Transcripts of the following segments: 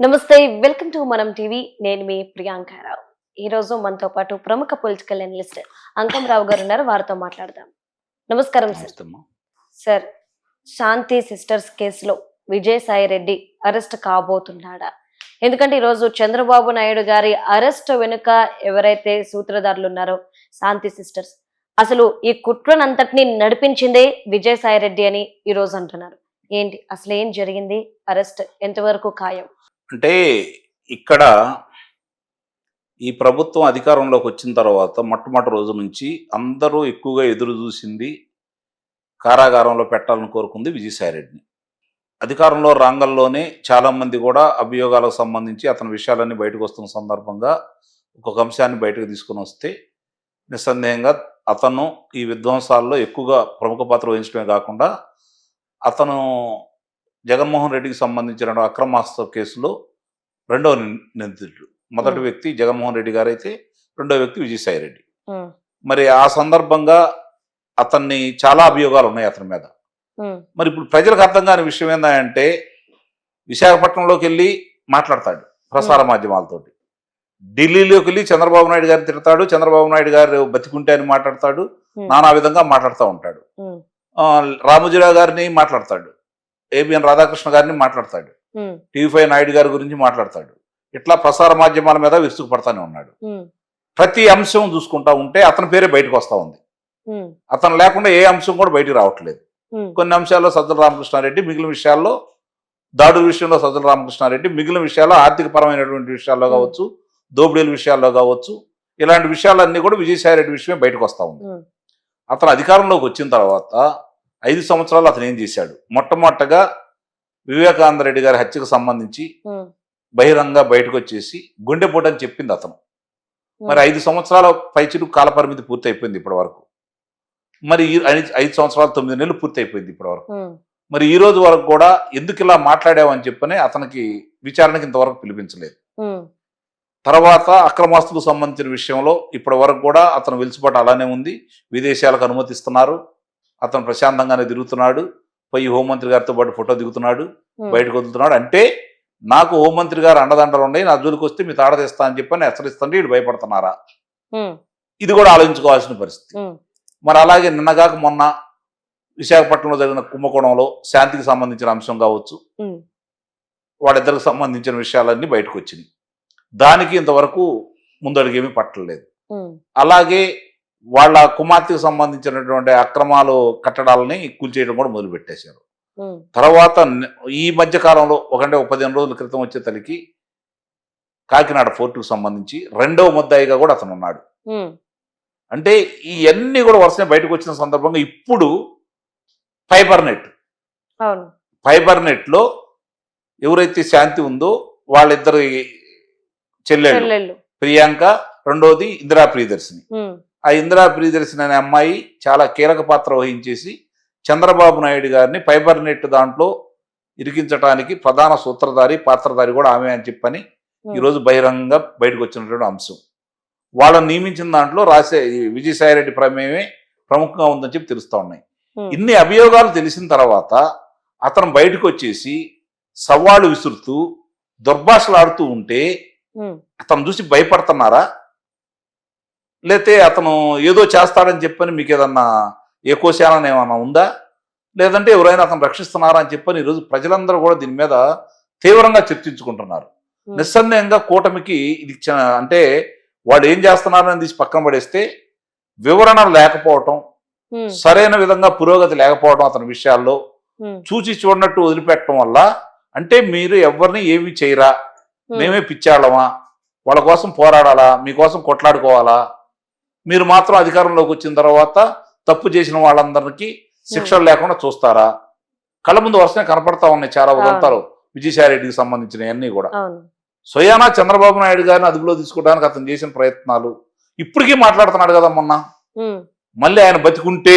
నమస్తే welcome to మనం TV. నేను మీ ప్రియాంకారావు ఈ రోజు మనతో పాటు ప్రముఖ పొలిటికల్ అనలిస్ట్ అంకం రావు గారు ఉన్నారు. వారితో మాట్లాడదాం. నమస్కారం సార్. సార్ శాంతి సిస్టర్స్ కేసులో విజయసాయి రెడ్డి అరెస్ట్ కాబోతున్నాడా? ఎందుకంటే ఈరోజు చంద్రబాబు నాయుడు గారి అరెస్ట్ వెనుక ఎవరైతే సూత్రధారులు ఉన్నారో శాంతి సిస్టర్స్ అసలు ఈ కుట్రనంతటిని నడిపించిందే విజయసాయి రెడ్డి అని ఈ రోజు అంటున్నారు. ఏంటి? అసలు ఏం జరిగింది? అరెస్ట్ ఎంతవరకు ఖాయం? అంటే ఇక్కడ ఈ ప్రభుత్వం అధికారంలోకి వచ్చిన తర్వాత మొట్టమొదటి రోజు నుంచి అందరూ ఎక్కువగా ఎదురు చూసింది కారాగారంలో పెట్టాలని కోరుకుంది విజయసాయిరెడ్డిని. అధికారంలో రాంగల్లోనే చాలామంది కూడా అభియోగాలకు సంబంధించి అతని విషయాలన్నీ బయటకు వస్తున్న సందర్భంగా ఒక్కొక్క అంశాన్ని బయటకు తీసుకుని వస్తే నిస్సందేహంగా అతను ఈ విధ్వంసాల్లో ఎక్కువగా ప్రముఖ పాత్ర వహించడమే కాకుండా అతను జగన్మోహన్ రెడ్డికి సంబంధించిన అక్రమాస్త్ర కేసులో రెండవ నిందితుడు. మొదటి. వ్యక్తి జగన్మోహన్ రెడ్డి గారు అయితే రెండో వ్యక్తి విజయసాయి రెడ్డి. మరి ఆ సందర్భంగా అతన్ని చాలా అభియోగాలు ఉన్నాయి అతని మీద. మరి ఇప్పుడు ప్రజలకు అర్థం కాని విషయం ఏంటంటే విశాఖపట్నంలోకి వెళ్ళి మాట్లాడతాడు ప్రసార మాధ్యమాలతోటి. ఢిల్లీలోకి వెళ్ళి చంద్రబాబు నాయుడు గారిని తిడతాడు చంద్రబాబు నాయుడు గారు బతికుంటే అని మాట్లాడతాడు నానా విధంగా మాట్లాడుతూ ఉంటాడు. రామోజీరావు గారిని మాట్లాడతాడు. ఏబిఎన్ రాధాకృష్ణ గారిని మాట్లాడతాడు. టీవీ ఫైవ్ నాయుడు గారి గురించి మాట్లాడతాడు. ఇట్లా ప్రసార మాధ్యమాల మీద విరుచుకుపడతానే ఉన్నాడు. ప్రతి అంశం చూసుకుంటా ఉంటే అతని పేరే బయటకు వస్తూ ఉంది. అతను లేకుండా ఏ అంశం కూడా బయటికి రావట్లేదు. కొన్ని అంశాల్లో సజ్జల రామకృష్ణారెడ్డి మిగిలిన విషయాల్లో దాడుల విషయంలో సజ్జల రామకృష్ణారెడ్డి మిగిలిన విషయాల్లో ఆర్థిక పరమైనటువంటి విషయాల్లో కావచ్చు దోపిడీల విషయాల్లో కావచ్చు ఇలాంటి విషయాలన్నీ కూడా విజయసాయి రెడ్డి విషయమే బయటకు వస్తూ ఉంది. అతను అధికారంలోకి వచ్చిన తర్వాత ఐదు సంవత్సరాలు అతను ఏం చేశాడు? మొట్టమొదటగా వివేకానంద రెడ్డి గారి హత్యకు సంబంధించి బహిరంగ బయటకు వచ్చేసి గుండెపోటు అని చెప్పింది అతను. మరి ఐదు సంవత్సరాల పైచిలు కాల పరిమితి పూర్తి అయిపోయింది ఇప్పటి వరకు మరి ఐదు సంవత్సరాలు తొమ్మిది నెలలు పూర్తి అయిపోయింది ఇప్పటి వరకు మరి ఈ రోజు వరకు కూడా ఎందుకు ఇలా మాట్లాడావని చెప్పని అతనికి విచారణకి ఇంతవరకు పిలిపించలేదు. తర్వాత అక్రమాస్తులకు సంబంధించిన విషయంలో ఇప్పటి వరకు కూడా అతను వెలిసిబాటు అలానే ఉంది. విదేశాలకు అనుమతిస్తున్నారు. అతను ప్రశాంతంగానే తిరుగుతున్నాడు పోయి హోంమంత్రి గారితో పాటు ఫోటో దిగుతున్నాడు బయటకు వదులుతున్నాడు. అంటే నాకు హోంమంత్రి గారు అండదండలు ఉన్నాయి నా జోలికి వస్తే మీ తాడ తెస్తా అని చెప్పని హెచ్చరిస్తుంటే వీళ్ళు భయపడుతున్నారా? ఇది కూడా ఆలోచించుకోవాల్సిన పరిస్థితి. మరి అలాగే నిన్నగాక మొన్న విశాఖపట్నంలో జరిగిన కుంభకోణంలో శాంతికి సంబంధించిన అంశం కావచ్చు వాళ్ళిద్దరికి సంబంధించిన విషయాలన్నీ బయటకు వచ్చినాయి. దానికి ఇంతవరకు ముందడుగేమీ పట్టలేదు. అలాగే వాళ్ళ కుమార్తెకు సంబంధించినటువంటి అక్రమాలు కట్టడాలని కూల్చేయడం కూడా మొదలుపెట్టేశారు. తర్వాత ఈ మధ్య కాలంలో ఒకంటే ఒక పదిహేను రోజుల క్రితం వచ్చే తలికి కాకినాడ ఫోర్టుకు సంబంధించి రెండవ ముద్దాయిగా కూడా అతను ఉన్నాడు. అంటే ఇవన్నీ కూడా వరుసనే బయటకు వచ్చిన సందర్భంగా ఇప్పుడు ఫైబర్ నెట్. ఫైబర్ నెట్లో ఎవరైతే శాంతి ఉందో వాళ్ళిద్దరి చెల్లెళ్ళు ప్రియాంక రెండోది ఇందిరా ప్రియదర్శిని. ఆ ఇందిరా ప్రియదర్శిని అనే అమ్మాయి చాలా కీలక పాత్ర వహించేసి చంద్రబాబు నాయుడు గారిని ఫైబర్ నెట్ దాంట్లో ఇరికించడానికి ప్రధాన సూత్రధారి పాత్రధారి కూడా ఆమె అని చెప్పని ఉమ్, ఈరోజు బహిరంగంగా బయటకు వచ్చినటువంటి అంశం. వాళ్ళని నియమించిన దాంట్లో రాసే విజయసాయిరెడ్డి ప్రమేయమే ప్రముఖంగా ఉందని చెప్పి తెలుస్తా ఉన్నాయి. ఉమ్, ఇన్ని అభియోగాలు తెలిసిన తర్వాత అతను బయటకు వచ్చేసి సవాళ్ళు విసురుతూ దుర్భాషలాడుతూ ఉంటే ఉమ్, అతను చూసి భయపడుతున్నారా? లేతే అతను ఏదో చేస్తాడని చెప్పని మీకు ఏదన్నా ఏకోశానం ఏమన్నా ఉందా? లేదంటే ఎవరైనా అతను రక్షిస్తున్నారా అని చెప్పని ఈరోజు ప్రజలందరూ కూడా దీని మీద తీవ్రంగా చర్చించుకుంటున్నారు. నిస్సందేహంగా కూటమికి ఇది అంటే వాడు ఏం చేస్తున్నారని తీసి పక్కన పడేస్తే వివరణ లేకపోవటం సరైన విధంగా పురోగతి లేకపోవడం అతని విషయాల్లో చూసి చూడనట్టు వదిలిపెట్టడం వల్ల అంటే మీరు ఎవరిని ఏమి చేయరా? మేమే పిచ్చాళ్ళమా? వాళ్ళ కోసం పోరాడాలా? మీకోసం కొట్లాడుకోవాలా? మీరు మాత్రం అధికారంలోకి వచ్చిన తర్వాత తప్పు చేసిన వాళ్ళందరికీ శిక్షలు లేకుండా చూస్తారా? కళ్ళ ముందు వరుసనే కనపడతా ఉన్నాయి చాలా ఉదంతాలు విజయసాయి రెడ్డికి సంబంధించినవన్నీ కూడా. స్వయానా చంద్రబాబు నాయుడు గారిని అదుపులో తీసుకోవడానికి అతను చేసిన ప్రయత్నాలు ఇప్పటికీ మాట్లాడుతున్నాడు కదా మొన్న. ఉమ్. మళ్ళీ ఆయన బతికుంటే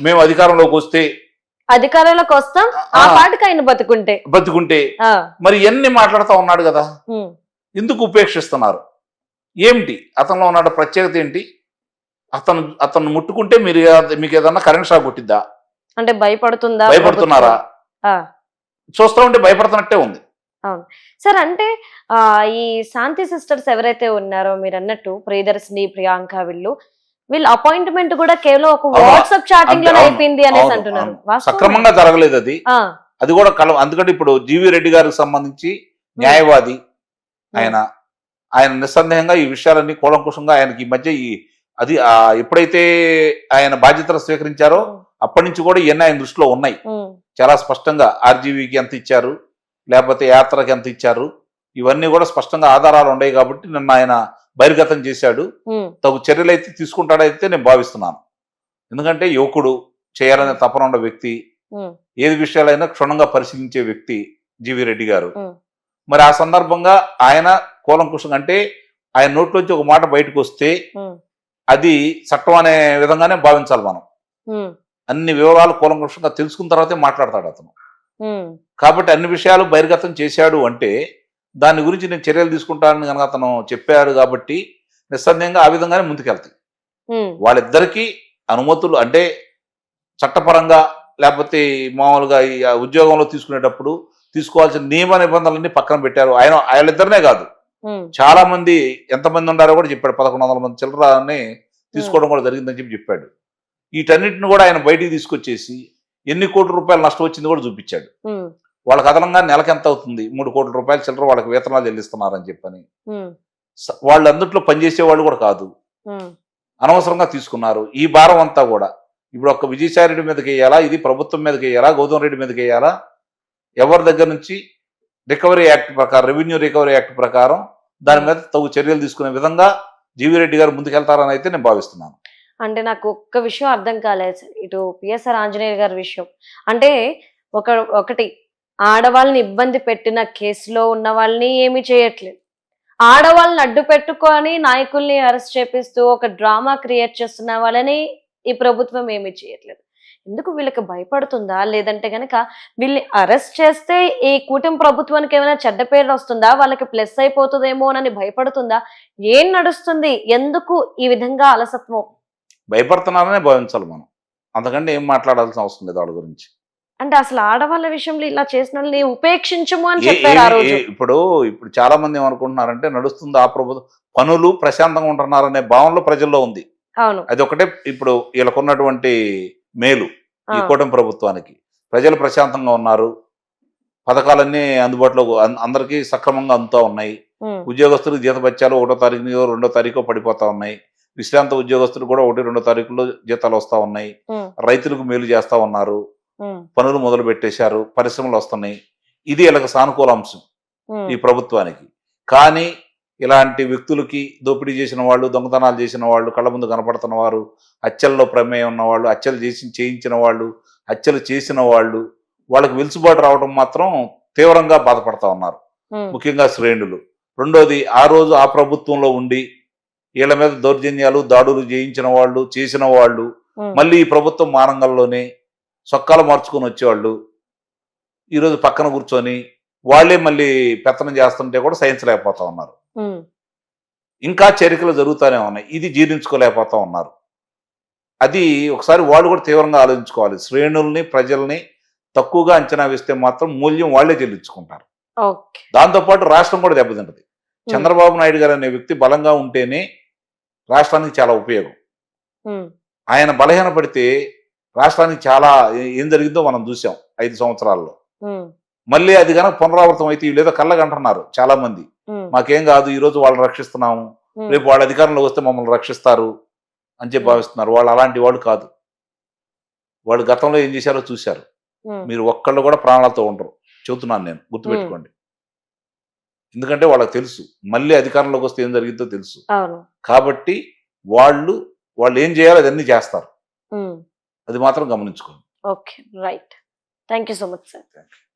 మేము అధికారంలోకి వస్తే అధికారంలోకి వస్తాం ఆ ఆ, పాటికి ఆయన బతుకుంటే. బతికుంటే ఆ, మరి ఎన్ని మాట్లాడుతూ ఉన్నాడు కదా. ఉమ్, ఎందుకు ఉపేక్షిస్తున్నారు? ఏమిటి? అతనిలో ఉన్న ప్రత్యేకత ఏంటి? అతను అతను ముట్టుకుంటే మీరు మీకు ఏదన్నా కరెంట్ షాక్ కొట్టిద్దా? అంటే భయపడుతుందా? భయపడుతున్నారా? చూస్తూ ఉంటే భయపడుతున్నట్టే ఉంది. సార్ అంటే ఈ శాంతి సిస్టర్స్ ఎవరైతే ఉన్నారో మీరు అన్నట్టు ప్రియదర్శిని ప్రియాంక వీళ్ళు వీళ్ళ అపాయింట్మెంట్ కూడా కేవలం ఒక అవును. వాట్సాప్ చాటింగ్ అవును, అయిపోయింది అనేసి అవును, అంటున్నారు. అవును. సక్రమంగా జరగలేదు అది. అది కూడా కల అందుకంటే ఇప్పుడు జీవి రెడ్డి గారికి సంబంధించి న్యాయవాది ఆయన ఆయన నిస్సందేహంగా ఈ విషయాలన్నీ కూలంకుషంగా ఆయనకి ఈ మధ్య ఈ అది ఎప్పుడైతే ఆయన బాధ్యతలు స్వీకరించారో అప్పటి నుంచి కూడా ఇవన్నీ ఆయన దృష్టిలో ఉన్నాయి. చాలా స్పష్టంగా ఆర్జీవీకి ఎంత ఇచ్చారు లేకపోతే యాత్రకి ఎంత ఇచ్చారు ఇవన్నీ కూడా స్పష్టంగా ఆధారాలు ఉన్నాయి కాబట్టి నిన్న ఆయన బహిర్గతం చేశాడు. తగు చర్యలు అయితే తీసుకుంటాడైతే నేను భావిస్తున్నాను. ఎందుకంటే యువకుడు చేయాలనే తపన ఉన్న వ్యక్తి ఏది విషయాలైనా క్షుణ్ణంగా పరిశీలించే వ్యక్తి జీవి రెడ్డి గారు. మరి ఆ సందర్భంగా ఆయన కూలంకుషంగా అంటే ఆయన నోట్లోంచి ఒక మాట బయటకు వస్తే అది చట్టం అనే విధంగానే భావించాలి మనం. అన్ని వివరాలు కూలంకుషంగా తెలుసుకున్న తర్వాతే మాట్లాడతాడు అతను. కాబట్టి అన్ని విషయాలు బహిర్గతం చేశాడు అంటే దాని గురించి నేను చర్యలు తీసుకుంటానని కనుక అతను చెప్పాడు కాబట్టి నిస్సందేహంగా ఆ విధంగానే ముందుకెళ్తాయి. వాళ్ళిద్దరికీ అనుమతులు అంటే చట్టపరంగా లేకపోతే మామూలుగా ఉద్యోగంలో తీసుకునేటప్పుడు తీసుకోవాల్సిన నియమ నిబంధనలన్నీ పక్కన పెట్టారు. ఆయన వాళ్ళిద్దరినే కాదు. చాలా మంది ఎంతమంది ఉన్నారో కూడా చెప్పాడు. పదకొండు వందల మంది చిల్లరాని తీసుకోవడం కూడా జరిగిందని చెప్పి చెప్పాడు. వీటన్నిటిని కూడా ఆయన బయటికి తీసుకొచ్చేసి ఎన్ని కోట్ల రూపాయలు నష్టం వచ్చింది కూడా చూపించాడు. వాళ్ళకి అదనంగా నెలకి ఎంత అవుతుంది? మూడు కోట్ల రూపాయలు చిల్లర వాళ్ళకి వేతనాలు చెల్లిస్తున్నారని చెప్పని. వాళ్ళు అందుట్లో పనిచేసే వాళ్ళు కూడా కాదు. అనవసరంగా తీసుకున్నారు. ఈ భారం అంతా కూడా. ఇప్పుడు ఒక్క విజయసాయి రెడ్డి మీదకి వేయాలా? ఇది ప్రభుత్వం మీదకి వేయాలా? గౌతమ్ రెడ్డి మీదకి వేయాలా? ఎవరి దగ్గర నుంచి రికవరీ యాక్ట్ ప్రకారం రెవెన్యూ రికవరీ యాక్ట్ ప్రకారం దాని మీద తగు చర్యలు తీసుకునే విధంగా జీవి రెడ్డి గారు ముందుకెళ్తారని అయితే నేను భావిస్తున్నాను. అంటే నాకు ఒక్క విషయం అర్థం కాలేదు సార్. ఇటు పిఎస్ఆర్ ఆంజనేయ గారి విషయం. అంటే ఒక ఒకటి ఆడవాళ్ళని ఇబ్బంది పెట్టిన కేసులో ఉన్న వాళ్ళని ఏమీ చేయట్లేదు. ఆడవాళ్ళని అడ్డు పెట్టుకొని నాయకుల్ని అరెస్ట్ చేపిస్తూ ఒక డ్రామా క్రియేట్ చేస్తున్న వాళ్ళని ఈ ప్రభుత్వం ఏమీ చేయట్లేదు. ఎందుకు వీళ్ళకి భయపడుతుందా? లేదంటే గనక వీళ్ళని అరెస్ట్ చేస్తే ఈ కూటమి ప్రభుత్వానికి ఏమైనా చెడ్డ పేరు వస్తుందా? వాళ్ళకి ప్లస్ అయిపోతుందేమోనని భయపడుతుందా? ఏం నడుస్తుంది? ఎందుకు ఈ విధంగా అలసత్వం? భయపడుతున్నారనే భావించాలి మనం. అంతకంటే ఏం మాట్లాడాల్సిన అవసరం లేదు వాళ్ళ గురించి. అంటే అసలు ఆడవాళ్ళ విషయంలో ఇలా చేసిన వాళ్ళని ఉపేక్షించము అని చెప్పారు ఆ రోజు. ఇప్పుడు ఇప్పుడు చాలా మంది ఏమనుకుంటున్నారంటే నడుస్తుంది ఆ ప్రభుత్వం పనులు ప్రశాంతంగా ఉంటున్నారనే భావనలో ప్రజల్లో ఉంది. అవును. అది ఒకటే ఇప్పుడు వీళ్ళకున్నటువంటి మేలు ఈ కూటమి ప్రభుత్వానికి. ప్రజలు ప్రశాంతంగా ఉన్నారు. పథకాలన్నీ అందుబాటులో అందరికీ సక్రమంగా అందుతూ ఉన్నాయి. ఉమ్, ఉద్యోగస్తులకు జీతభత్యాలు ఒకటో తారీఖు రెండో తారీఖు పడిపోతా ఉన్నాయి. విశ్రాంత ఉద్యోగస్తులు కూడా ఒకటి రెండో తారీఖులో జీతాలు వస్తూ ఉన్నాయి. రైతులకు మేలు చేస్తా ఉన్నారు. పనులు మొదలు పెట్టేశారు. పరిశ్రమలు వస్తున్నాయి. ఇది వీళ్ళకి సానుకూల అంశం ఈ ప్రభుత్వానికి. కానీ ఇలాంటి వ్యక్తులకి దోపిడీ చేసిన వాళ్ళు దొంగతనాలు చేసిన వాళ్ళు కళ్ళ ముందు కనపడుతున్న వారు హత్యల్లో ప్రమేయం ఉన్న వాళ్ళు హత్యలు చేసి చేయించిన వాళ్ళు హత్యలు చేసిన వాళ్ళు వాళ్ళకి వెలుసుబాటు రావడం మాత్రం తీవ్రంగా బాధపడతా ఉన్నారు. ముఖ్యంగా శ్రేణులు. రెండోది ఆ రోజు ఆ ప్రభుత్వంలో ఉండి వీళ్ళ మీద దౌర్జన్యాలు దాడులు చేయించిన వాళ్ళు చేసిన వాళ్ళు మళ్ళీ ఈ ప్రభుత్వం మానంగంలోనే సొక్కాలు మార్చుకొని వచ్చేవాళ్ళు ఈరోజు పక్కన కూర్చొని వాళ్ళే మళ్ళీ పెత్తనం చేస్తుంటే కూడా సహించలేకపోతా ఉన్నారు. ఇంకా చేరికలు జరుగుతూనే ఉన్నాయి. ఇది జీర్ణించుకోలేకపోతా ఉన్నారు. అది ఒకసారి వాళ్ళు కూడా తీవ్రంగా ఆలోచించుకోవాలి. శ్రేణుల్ని ప్రజల్ని తక్కువగా అంచనా వేస్తే మాత్రం మూల్యం వాళ్ళే చెల్లించుకుంటారు. దాంతోపాటు రాష్ట్రం కూడా దెబ్బతింటది. చంద్రబాబు నాయుడు గారు అనే వ్యక్తి బలంగా ఉంటేనే రాష్ట్రానికి చాలా ఉపయోగం. ఆయన బలహీనపడితే రాష్ట్రానికి చాలా ఏ- జరిగిందో మనం చూసాం ఐదు సంవత్సరాల్లో. మళ్ళీ అది కనుక పునరావృతం అయితే వీళ్ళేదో కళ్ళగంటున్నారు చాలా మంది మాకేం కాదు ఈ రోజు వాళ్ళని రక్షిస్తున్నాము. రేపు వాళ్ళ అధికారంలోకి వస్తే మమ్మల్ని రక్షిస్తారు అని చెప్పి. భావిస్తున్నారు. వాళ్ళు అలాంటి వాళ్ళు కాదు. వాళ్ళు గతంలో ఏం చేశారో చూశారు. మీరు ఒక్కళ్ళు కూడా ప్రాణాలతో ఉండరు. చెబుతున్నాను నేను గుర్తుపెట్టుకోండి. ఎందుకంటే వాళ్ళకి తెలుసు. మళ్ళీ అధికారంలోకి వస్తే ఏం జరిగిందో తెలుసు. కాబట్టి వాళ్ళు వాళ్ళు ఏం చేయాలో అదన్నీ చేస్తారు. అది మాత్రం గమనించుకోండి. Okay right. Thank you so much sir.